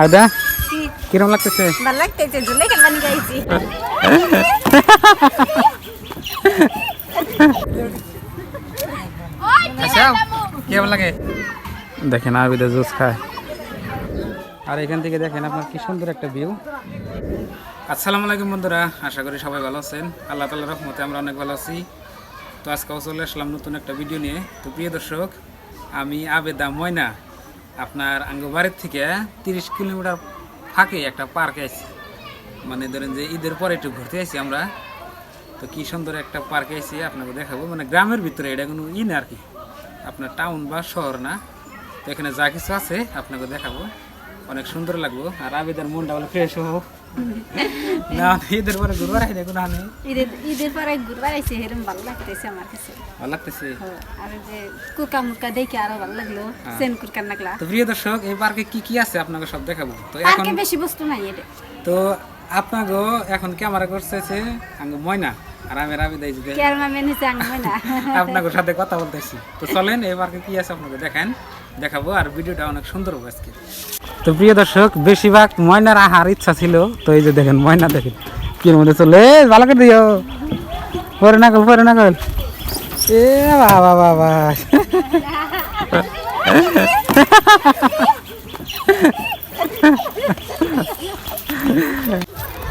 আর কিরম লাগতেছে? ভালো লাগতেছে ঝুলে খেলবানি গাইছি আচ্ছা কেমন লাগে? দেখেন আবিদা জুস খায়। আর এখান থেকে দেখেন আপনার কি সুন্দর একটা ভিউ আসসালামু আলাইকুম বন্ধুরা আশা করি সবাই ভালো আছেন। আল্লাহ তাল্লাহ রহমতে আমরা অনেক ভালো আছি। তো আজকেও চলে আসলাম নতুন একটা ভিডিও নিয়ে। তো প্রিয় দর্শক আমি আবেদা ময়না। আপনার আঙ্গুবাড়ির থেকে তিরিশ কিলোমিটার ফাঁকে একটা পার্ক আছে। মানে ধরেন যে ঈদের পরে একটু ঘুরতে আসি আমরা। তো কি সুন্দর একটা পার্ক আছে আপনাকে দেখাবো। মানে গ্রামের ভিতরে এটা কোনো ই না আর কি আপনার টাউন বা শহর না। তো এখানে যা কিছু আছে আপনাকে দেখাবো। অনেক সুন্দর লাগবো। আর আবেদার মনটা বলে ফ্রেশ হোক না ঈদের পরে ঘুরবার আইলে কোনো হানি ঈদের ঈদের পরে ঘুরবার আইছে এরকম ভালো লাগতেছে আমার কাছে। ভালো লাগতেছে? হ্যাঁ, আর যে কুকা মুকা দেখে আরও ভালো লাগল সেন কুরকার নাগলা। তো প্রিয় দর্শক এই পার্কে কি কি আছে? আপনাকে সব দেখাবো। তো এখন বেশি বস্তু নাই এটা তো আপনাকে এখন ক্যামেরা করতেছে আঙ্গ ময়না আর আমি যে সাথে কথা বলতেছি। তো চলেন এই পার্কে কি আছে আপনাকে দেখেন দেখাবো আর ভিডিওটা অনেক সুন্দর হবে আজকে। তো প্রিয় দর্শক, বেশিরভাগ ময়নার আহার ইচ্ছা ছিল, তো এই যে দেখেন ময়না দেখেন কি মধ্যে চলে। ভালো করে দিও। পরে না কল পরে না কল এ বাবা বাবা।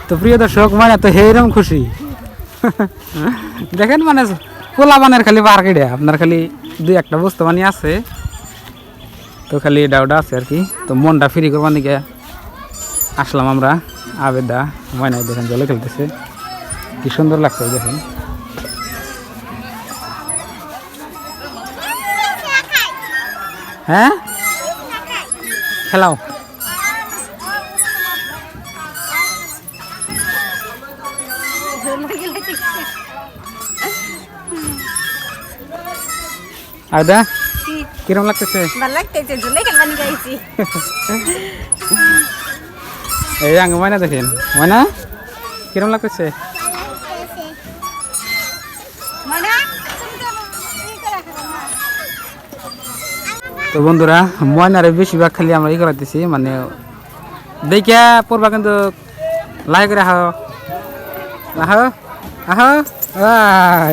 তো প্রিয় দর্শক, ময়না তো হেরম খুশি। দেখেন মানে কোলা বানের খালি এটা আপনার খালি দুই একটা বস্তু মানে আছে। তো খালি এটা ওটা আছে আর কি। তো মনটা ফ্রি করবার দিকে আসলাম আমরা। আবেদা ময়নাই দেখেন জলে খেলতেছে। কি সুন্দর লাগছে দেখেন। হ্যাঁ? খেলাও। আবেদা? কি কিরম লাগতেছে? ভালো লাগতেছে ঝুলে খেলবানি গাইছি? এই আঙ্গ ময়না দেখেন। ময়না কিরম লাগতেছে? তো বন্ধুরা ময়নারে বেশিরভাগ খালি আমরা ই করাইতেছি মানে দেখিয়া পড়বা কিন্তু লাই করে আহ। আহ আহ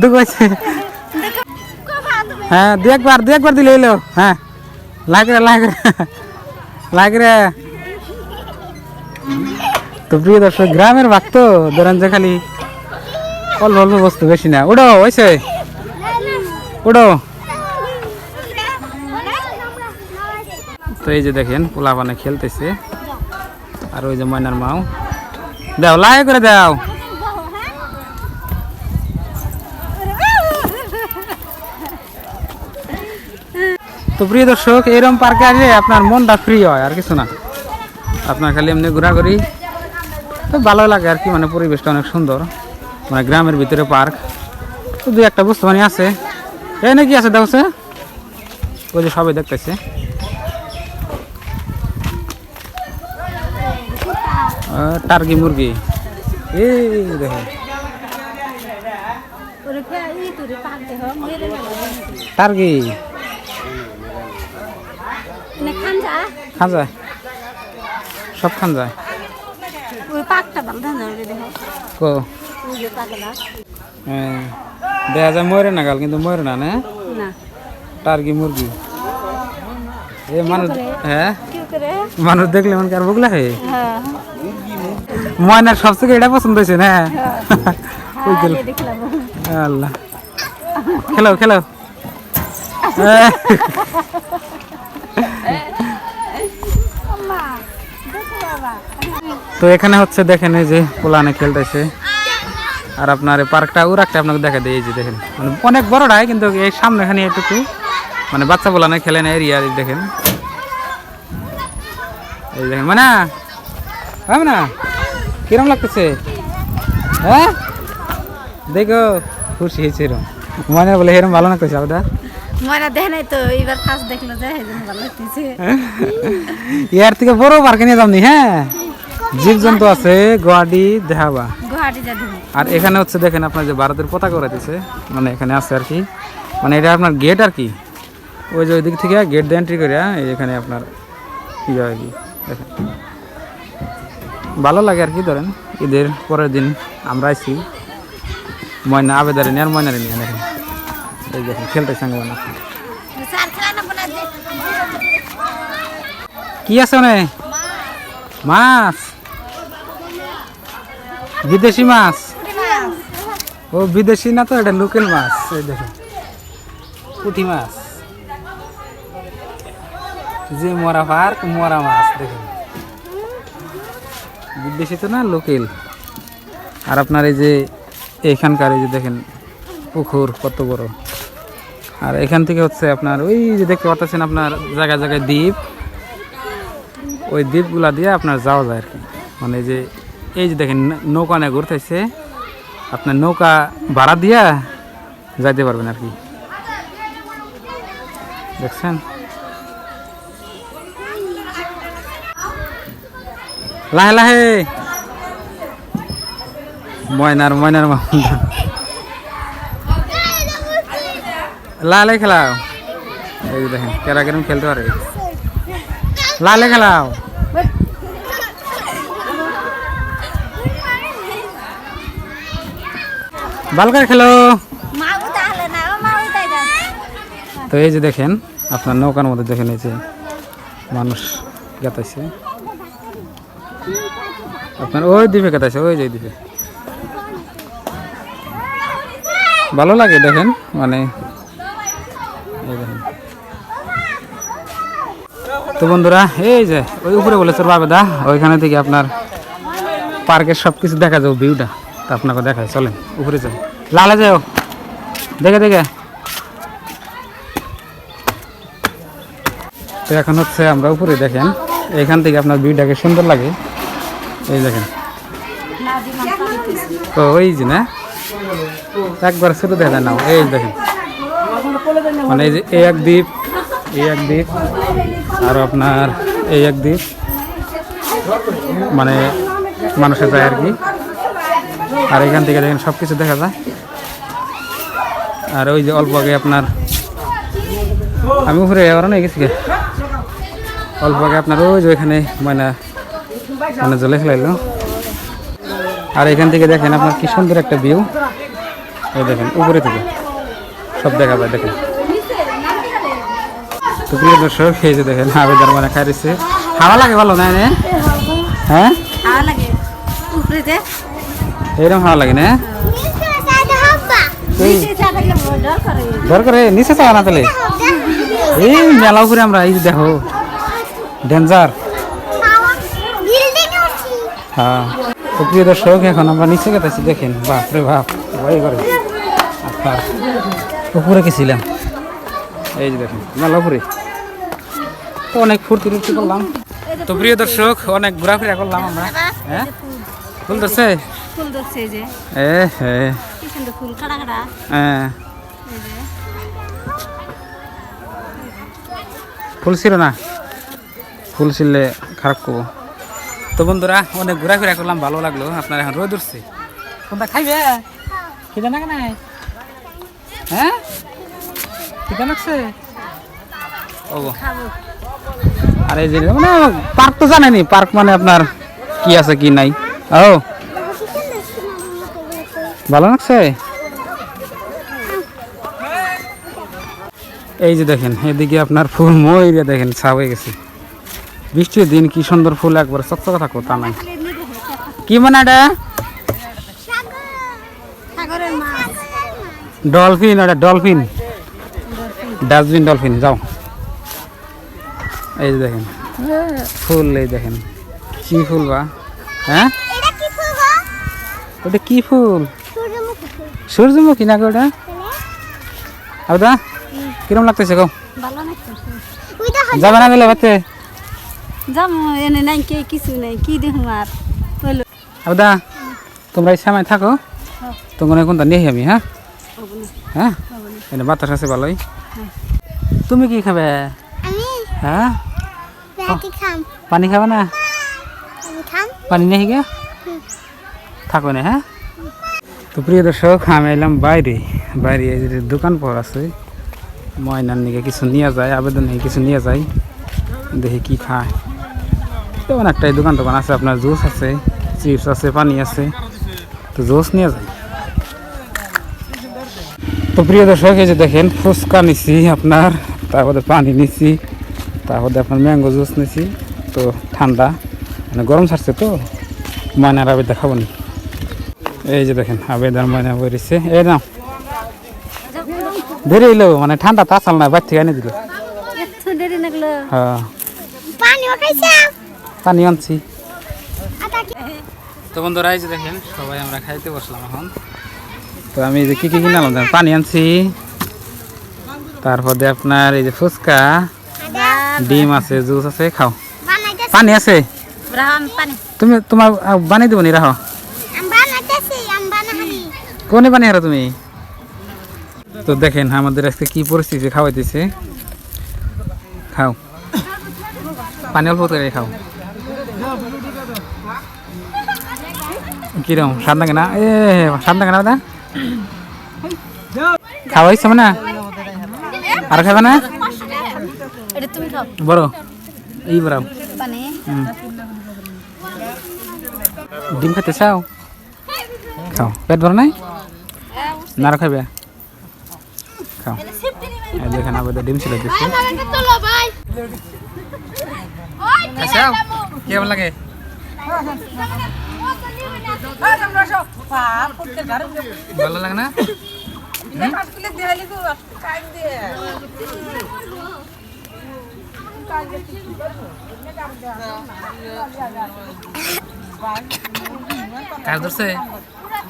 দুঃখ আছে হ্যাঁ দু একবার দু একবার দিলে এলো হ্যাঁ লাই করে লাই করে তো প্রিয় দর্শক, গ্রামের ভাগ তো ধরেন যে খালি অল্প অল্প বস্তু বেশি না। উড়ো ওইসে উড়ো তো এই যে দেখেন পোলা পানে খেলতেছে। আর ওই যে ময়নার মাও। দাও লাই করে দাও। প্রিয় দর্শক এরম পার্কে আসলে আপনার মনটা ফ্রি হয় আর কিছু না। আপনার খালি এমনি ঘোরাঘুরি তো ভালো লাগে আর কি মানে পরিবেশটা অনেক সুন্দর। মানে গ্রামের ভিতরে পার্ক তো দু একটা বস্তু মানে আছে। এই নাকি আছে দেখছে ওই যে সবাই দেখতেছে। টার্গি মুরগি। এই দেখো। ওরে ফেয়া ই তোরে পাক দেহ মেরে না টার্কি নে খান যা খান যায়? সব খান যায়? কো? হ্যাঁ দেখা যায় মরে না গাল কিন্তু মরে না না? না। মুরগি? এ মানুষ হ্যাঁ? মানুষ দেখলে মনে কার বুকলা হয়? হ্যাঁ। ময়নার সবথেকে এটা পছন্দ হয়েছে না? ওই গেল। হ্যাঁ আল্লাহ। খেলো খেলো। তো এখানে হচ্ছে দেখেন এই যে পোলানে খেলতেছে। আর আপনার পার্কটা ও আপনাকে দেখা দেয় এই যে দেখেন। মানে অনেক বড়টাই কিন্তু এই সামনে এখানে এটুকু। মানে বাচ্চা পোলানে খেলে না এরিয়া দেখেন। এই দেখেন মানে? হ্যাঁ না কিরম লাগতেছে? হ্যাঁ? দেখো, খুশি হয়েছে এরম। মনে বলে এরম ভালো লাগতেছে আপনার ময়না দেখ নাই তো এবার ফার্স্ট দেখল যে সেজন্য ভালো লাগতেছে। ইয়ার থেকে বড় পার্কে নিয়ে যাবনি হ্যাঁ? জীব জন্তু আছে গুয়াহাটি দিন আর এখানে হচ্ছে দেখেন আপনার যে ভারতের পতাকা উড়াইতেছে মানে এখানে আছে আর কি। মানে এটা আপনার গেট আর কি। ওই যে ওই দিক থেকে গেট দিয়ে এন্ট্রি করে এখানে আপনার ইয়ে আর কি দেখেন। ভালো লাগে আর কি ধরেন ঈদের পরের দিন আমরা আইছি। ময়না আবেদারে নিয়ে আর ময়নারে নিয়ে দেখেন। কি আছে মাছ? বিদেশি মাছ? ও, বিদেশি না তো, এটা লোকাল মাছ, এই দেখেন। পুঁটি মাছ। যে মরা পার্ক, মরা মাছ, দেখেন। বিদেশি তো না, লোকাল। আর আপনার এই যে এইখানকার এই যে দেখেন, পুকুর, কত বড়। আর এখান থেকে হচ্ছে আপনার ওই যে দেখতে পাচ্ছেন আপনার জায়গায় জায়গায় দ্বীপ। ওই দ্বীপগুলা দিয়ে আপনার যাওয়া যায় আর কি। মানে যে, এই যে দেখেন নৌকা নিয়ে ঘুরতেছে। আপনার নৌকা ভাড়া দিয়া যাইতে পারবেন আর কি। দেখছেন? লাহে লাহে! ময়নার ময়নার মা লালে খেলাও। এই দেখেন, কেরা কেরম খেলতে পারে। লালে খেলাও। বালকার খেলো। তো এই যে দেখেন, আপনার নৌকার মধ্যে দেখেন এই যে মানুষ গেতাইছে। আপনার ওই দ্বীপে গেতাইছে, ওই যে দ্বীপে। ভালো লাগে দেখেন মানে এই দেখেন তো বন্ধুরা, এই যে ওই উপরে বলেছে বাবেদা ওইখানে থেকে আপনার পার্কের সব কিছু দেখা যাবে ভিউটা তা আপনাকে দেখায় চলেন, উপরে যাও লালে যাও দেখে দেখে। তো এখন হচ্ছে আমরা উপরে দেখেন, এখান থেকে আপনার ভিউটাকে সুন্দর লাগে। এই দেখেন। তো ওই যে না, একবার ছোট দেখা না এই দেখেন। মানে এই যে এক দ্বীপ এই এক আর আপনার এই এক মানে মানুষের যায় আর কি। আর এখান থেকে দেখেন সব কিছু দেখা যায়। আর ওই যে অল্প আগে আপনার আমি উপরে এবার না গেছি। অল্প আগে আপনার ওই যে ওইখানে ময়না মানে জলে খেলাইলো। আর এখান থেকে দেখেন আপনার কি সুন্দর একটা ভিউ ওই দেখেন উপরে থেকে। সব দেখা যায়, দেখেন। তো প্রিয় দর্শক এই যে দেখেন আবেদার মানে খাই দিচ্ছে হাওয়া লাগে ভালো না? হ্যাঁ? এরকম হাওয়া লাগে না? এই দরকার নিচে চাওয়া না তাহলে এই মেলা উপরে আমরা এই দেখো ডেঞ্জার হ্যাঁ। তো প্রিয় দর্শক এখন আমরা নিচে গেতেছি দেখেন বাপ রে বাপ ভয় করে। উপরে গেছিলাম। এই যে দেখেন অনেক ফুর্তি টুর্তি করলাম। তো প্রিয় দর্শক অনেক ঘোরাফেরা করলাম আমরা। হ্যাঁ? ফুল ধরছে? ফুল ধরছে যে। এ হে কি সুন্দর ফুল কাটা কাটা হ্যাঁ ফুল ছিল না? ফুল ছিললে খারাপ করব। তো বন্ধুরা অনেক ঘোরাফেরা করলাম ভালো লাগল। আপনার এখন রোদ উঠছে। কোনটা খাইবে? খিদে না হ্যাঁ? খিদে লাগছে আর এই যে মানে পার্ক তো জানেনি পার্ক মানে আপনার কি আছে কি নাই। ও। ভালো লাগছে এই যে দেখেন এদিকে আপনার ফুল ময়ূরে দেখেন ছাপ হয়ে গেছে। বৃষ্টির দিন কি সুন্দর ফুল একবার চকচকা থাকো তা নাই। কি মানে এটা? ডলফিন এটা ডলফিন। ডাস্টবিন ডলফিন যাও। এই যে দেখেন। ফুল এই দেখেন। কি ফুল বা? হ্যাঁ? ওটা কি ফুল? সূর্যমুখী না ওটা? আবদা কিরম লাগতেছে গো? যাবে না গেলে বাতে যাম এনে নাই কে কিছু নাই কি দেখুন আর? আবদা তোমরা এই সময় থাকো। তোমার কোনটা নিয়ে আমি হ্যাঁ? হ্যাঁ? এনে বাতাস আছে ভালোই। তুমি কি খাবে? হ্যাঁ? পানি খাবে না? পানি নেই গিয়া থাকবে না হ্যাঁ? তো প্রিয় দর্শক আমি এলাম বাইরে। বাইরে এই যে দোকান পর আছে। ময়নার নিকে কিছু নিয়ে যায় আবেদন নিয়ে কিছু নিয়ে যায়। দেখি কি খায়। তেমন একটাই দোকান টোকান আছে আপনার জুস আছে চিপস আছে পানি আছে। তো জুস নিয়ে যাই তো প্রিয় দর্শক এই যে দেখেন ফুচকা নিছি আপনার তারপরে পানি নিছি তারপরে আপনার ম্যাঙ্গো জুস নিছি তো ঠান্ডা মানে গরম ছাড়ছে তো ময়নার আবেদ দেখাবো নি। এই যে দেখেন আবেদার ময়না বেরিয়েছে এই না দেরি হইল মানে ঠান্ডা তাছাল না বাইর থেকে এনে দিল। হ্যাঁ। পানি আনছি। তো বন্ধুরা এই যে দেখেন সবাই আমরা খাইতে বসলাম এখন। তো আমি এই যে কি কি কিনালাম? দেখেন পানি আনছি। তারপর দিয়ে আপনার এই যে ফুচকা ডিম আছে জুস আছে খাও। পানি আছে? তুমি তোমার বানিয়ে দেবো নি রাখো আমি বানাইতেছি আমি বানাহারি কোনে বানিয়ে হারো তুমি? তো দেখেন আমাদের আজকে কি পরিস্থিতি খাওয়াইতেছে। খাও। পানি অল্প করে খাও। কিরম? স্বাদ লাগে না? এ স্বাদ লাগে না দাদা? খাওয়াইছো না আর খাবে না এটা তুমি খাও বড় এই বড়। ডিম খেতে চাও খাও পেট ভর নাই না আরও খাবে খাও এই দেখেন আবার ডিম ছিল খাও কেমন লাগে ভালো লাগে না? কাজ ধরছে?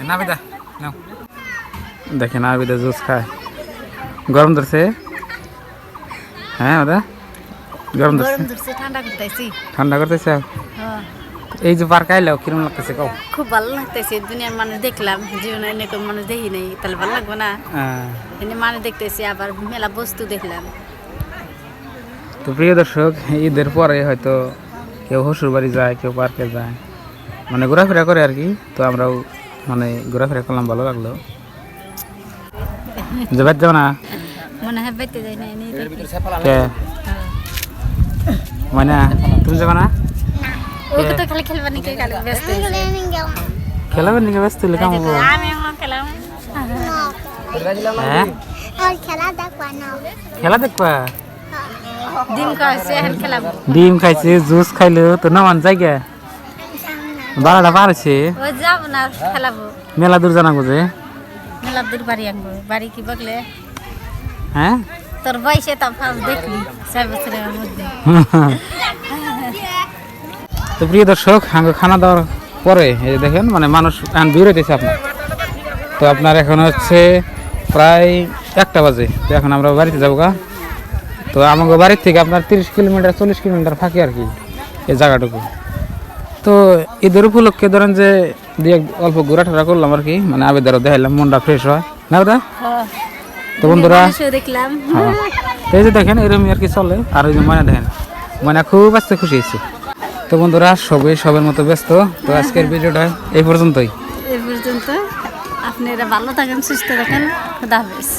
না বেদা নাও। দেখেন আবিদা জুস খায়। গরম ধরছে? হ্যাঁ দাদা গরম ধরছে? গরম ধরছে ঠান্ডা করতেছি। ঠান্ডা করতেছে? হ্যাঁ। এই যে পার্ক আইলেও কিরম লাগতেছে কও? খুব ভালো লাগতেছে দুনিয়ার মানুষ দেখলাম জীবনে এরকম মানুষ দেখি নাই তাহলে ভালো লাগবে না? আহ, এনে মানুষ দেখতেছি আবার মেলা বস্তু দেখলাম। তো প্রিয় দর্শক ঈদের পরে হয়তো কেউ শ্বশুর বাড়ি যায় কেউ পার্কে যায় মানে ঘোরাফেরা করে আর কি তো আমরাও মানে ঘোরাফেরা করলাম ভালো লাগল। যে না? মনে হয় বাইতে যায় না মানে তুমি যাবে না? ওকে তো খালি খেলবা নাকি খালি ব্যস্ত নাকি হলে কেমন হব? আমি খেলাম। হ্যাঁ? খেলা দেখবা না। খেলা দেখবা? দিন খাওয়াইছে এখন খেলাম। ডিম খাইছে জুস খাইলো তো নামান জায়গা? বারোটা পারছে ও যাব না খেলাবো। মেলা দূর জানাব যে। মেলা দূর বাড়ি আনব। বাড়ি কি বগলে হ্যাঁ? তোর বয়সে তো ফার্স্ট দেখলি ছয় বছরের মধ্যে। তো প্রিয় দর্শক খানা দাওয়ার পরে এই যে দেখেন মানে মানুষ এখন ভিড় হইতেছে আপনার। তো আপনার এখন হচ্ছে প্রায় একটা বাজে। তো এখন আমরা বাড়িতে যাব গা। তো আমাকে বাড়ির থেকে আপনার তিরিশ কিলোমিটার চল্লিশ কিলোমিটার ফাঁকি আর কি এই জায়গাটুকু। তো ঈদের উপলক্ষে ধরেন যে দিয়ে অল্প ঘোরাঠোরা করলাম আর কি মানে আবেদারও দেখাইলাম মনটা ফ্রেশ হয়। না দাদা তো বন্ধুরা দেখলাম। হ্যাঁ। এই যে দেখেন এরকমই আর কি চলে। আর ওই যে ময়না দেখেন ময়না খুব আসতে খুশি হয়েছে। তো বন্ধুরা, সবাই সবের মতো ব্যস্ত। তো আজকের ভিডিওটা এই পর্যন্তই। এই পর্যন্ত। আপনারা ভালো থাকেন, সুস্থ থাকেন। খুদা হাফেজ।